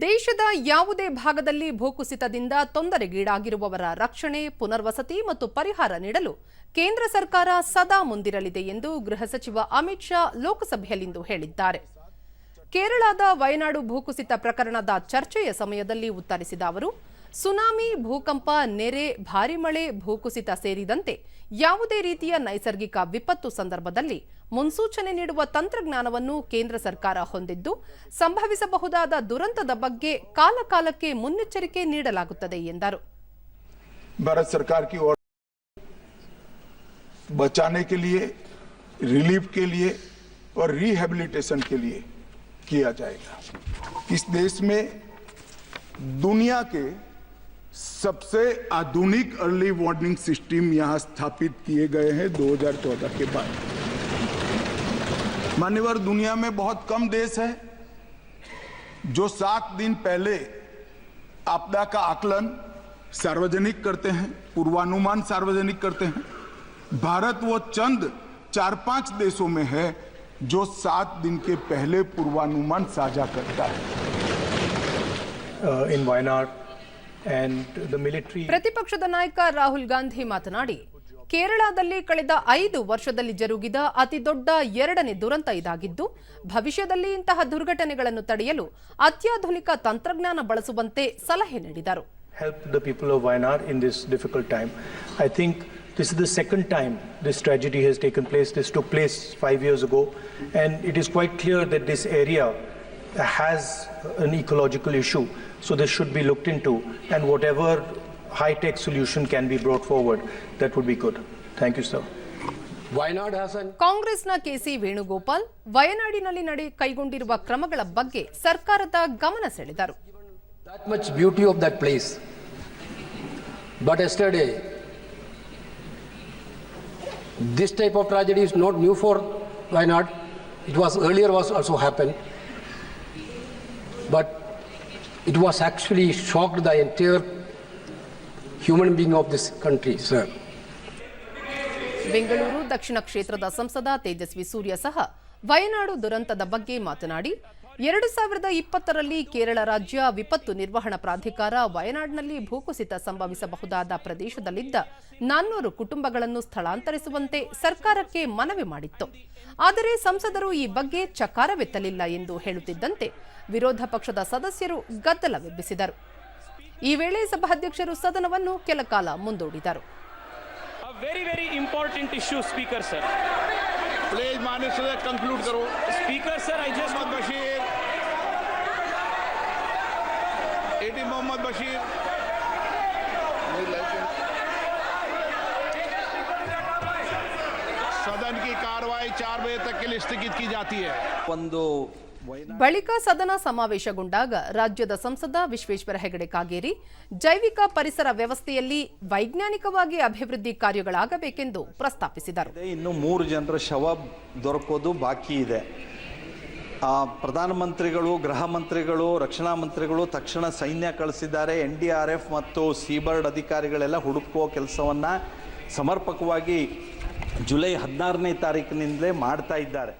ದೇಶದ ಯಾವುದೇ ಭಾಗದಲ್ಲಿ ಭೂಕುಸಿತದಿಂದ ತೊಂದರೆಗೀಡಾಗಿರುವವರ ರಕ್ಷಣೆ, ಪುನರ್ವಸತಿ ಮತ್ತು ಪರಿಹಾರ ನೀಡಲು ಕೇಂದ್ರ ಸರ್ಕಾರ ಸದಾ ಮುಂದಿರಲಿದೆ ಎಂದು ಗೃಹ ಸಚಿವ ಅಮಿತ್ ಶಾ ಲೋಕಸಭೆಯಲ್ಲಿಂದು ಹೇಳಿದ್ದಾರೆ. ಕೇರಳದ ವಯನಾಡು ಭೂಕುಸಿತ ಪ್ರಕರಣದ ಚರ್ಚೆಯ ಸಮಯದಲ್ಲಿ ಉತ್ತರಿಸಿದ ಅವರು ಸುನಾಮಿ ಭೂಕಂಪ ನೆರೆ ಭಾರಿ ಮಳೆ ಭೂಕುಸಿತ ಸೇರಿದಂತೆ ಯಾವುದೇ ರೀತಿಯ ನೈಸರ್ಗಿಕ ವಿಪತ್ತು ಸಂದರ್ಭದಲ್ಲಿ ಮುನ್ಸೂಚನೆ ನೀಡುವ ತಂತ್ರಜ್ಞಾನವನ್ನು ಕೇಂದ್ರ ಸರ್ಕಾರ ಹೊಂದಿದ್ದು ಸಂಭವಿಸಬಹುದಾದ ದುರಂತದ ಬಗ್ಗೆ ಕಾಲಕಾಲಕ್ಕೆ ಮುನ್ನೆಚ್ಚರಿಕೆ ನೀಡಲಾಗುತ್ತದೆ ಎಂದರು भारत सरकार की ओर बचाने के लिए रिलीफ के लिए और रिहेबिलिटेशन के लिए किया जाएगा इस देश में दुनिया के सबसे आधुनिक अर्ली वार्निंग सिस्टम यहाँ स्थापित किए गए हैं 2014 के बाद। मान्यवर दुनिया में बहुत कम देश है जो सात दिन पहले आपदा का आकलन सार्वजनिक करते हैं पूर्वानुमान सार्वजनिक करते हैं। भारत वो चंद चार पाँच देशों में है जो सात दिन के पहले पूर्वानुमान साझा करता है। Uh, in ಪ್ರತಿಪಕ್ಷದ ನಾಯಕ ರಾಹುಲ್ ಗಾಂಧಿ ಮಾತನಾಡಿ ಕೇರಳದಲ್ಲಿ ಕಳೆದ ಐದು ವರ್ಷದಲ್ಲಿ ಜರುಗಿದ ಅತಿದೊಡ್ಡ ಎರಡನೇ ದುರಂತ ಇದಾಗಿದ್ದು ಭವಿಷ್ಯದಲ್ಲಿ ಇಂತಹ ದುರ್ಘಟನೆಗಳನ್ನು ತಡೆಯಲು ಅತ್ಯಾಧುನಿಕ ತಂತ್ರಜ್ಞಾನ ಬಳಸುವಂತೆ ಸಲಹೆ ನೀಡಿದರು help the people of Wayanad in this difficult time. I think this is the second time this tragedy has taken place. This took place five years ago, and it is quite clear that this area has an ecological issue. So this should be looked into, and whatever high-tech solution can be brought forward, that would be good. Thank you, sir. ಕಾಂಗ್ರೆಸ್ನ KC Venugopal ವಯನಾಡಿನಲ್ಲಿ ನಡೆ ಕೈಗೊಂಡಿರುವ ಕ್ರಮಗಳ ಬಗ್ಗೆ ಸರ್ಕಾರದ ಗಮನ ಸೆಳೆದರು that much beauty of that place. But yesterday, this type of tragedy is not new for Wayanad. It was earlier was also happened. But it was actually shocked the entire human being of this country, sir. Bengaluru, ದಕ್ಷಿಣ ಕ್ಷೇತ್ರದ ಸಂಸದ ತೇಜಸ್ವಿ ಸೂರ್ಯ ಸಹ ವಯನಾಡು ದುರಂತದ ಬಗ್ಗೆ ಮಾತನಾಡಿ, ಎರಡು ಸಾವಿರದ ಇಪ್ಪತ್ತರಲ್ಲಿ ಕೇರಳ ರಾಜ್ಯ ವಿಪತ್ತು ನಿರ್ವಹಣಾ ಪ್ರಾಧಿಕಾರ ವಯನಾಡಿನಲ್ಲಿ ಭೂಕುಸಿತ ಸಂಭವಿಸಬಹುದಾದ ಪ್ರದೇಶದಲ್ಲಿದ್ದ ನಾನ್ನೂರು ಕುಟುಂಬಗಳನ್ನು ಸ್ಥಳಾಂತರಿಸುವಂತೆ ಸರ್ಕಾರಕ್ಕೆ ಮನವಿ ಮಾಡಿತ್ತು. ಆದರೆ ಸಂಸದರು ಈ ಬಗ್ಗೆ ಚಕಾರವೆತ್ತಲಿಲ್ಲ ಎಂದು ಹೇಳುತ್ತಿದ್ದಂತೆ ವಿರೋಧ ಪಕ್ಷದ ಸದಸ್ಯರು ಗದ್ದಲವೆಬ್ಬಿಸಿದರು. ಈ ವೇಳೆ ಸಭಾಧ್ಯಕ್ಷರು ಸದನವನ್ನು ಕೆಲಕಾಲ ಮುಂದೂಡಿದರು. A very important issue speaker sir. Please माननीय सदस्य कंक्लूड करो। Speaker sir I just Mohammed Basheer ET Mohammed Basheer सदन की कार्रवाई चार बजे तक के लिए स्थगित की जाती है। ಒಂದು ಬಳಿಕ ಸದನ ಸಮಾವೇಶಗೊಂಡಾಗ ರಾಜ್ಯದ ಸಂಸದ ವಿಶ್ವೇಶ್ವರ ಹೆಗಡೆ ಕಾಗೇರಿ, ಜೈವಿಕ ಪರಿಸರ ವ್ಯವಸ್ಥೆಯಲ್ಲಿ ವೈಜ್ಞಾನಿಕವಾಗಿ ಅಭಿವೃದ್ಧಿ ಕಾರ್ಯಗಳಾಗಬೇಕೆಂದು ಪ್ರಸ್ತಾಪಿಸಿದರು. ಇನ್ನು ಮೂರು ಜನರ ಶವ ದೊರಕೋದು ಬಾಕಿ ಇದೆ. ಪ್ರಧಾನಮಂತ್ರಿಗಳು ಗೃಹ ಮಂತ್ರಿಗಳು, ರಕ್ಷಣಾ ಮಂತ್ರಿಗಳು ತಕ್ಷಣ ಸೈನ್ಯ ಕಳಿಸಿದ್ದಾರೆ. ಎನ್ ಡಿ ಆರ್ ಎಫ್ ಮತ್ತು ಸೀಬರ್ಡ್ ಅಧಿಕಾರಿಗಳೆಲ್ಲ ಹುಡುಕುವ ಕೆಲಸವನ್ನು ಸಮರ್ಪಕವಾಗಿ ಜುಲೈ ಹದಿನಾರನೇ ತಾರೀಕಿನಿಂದಲೇ ಮಾಡ್ತಾ ಇದ್ದಾರೆ.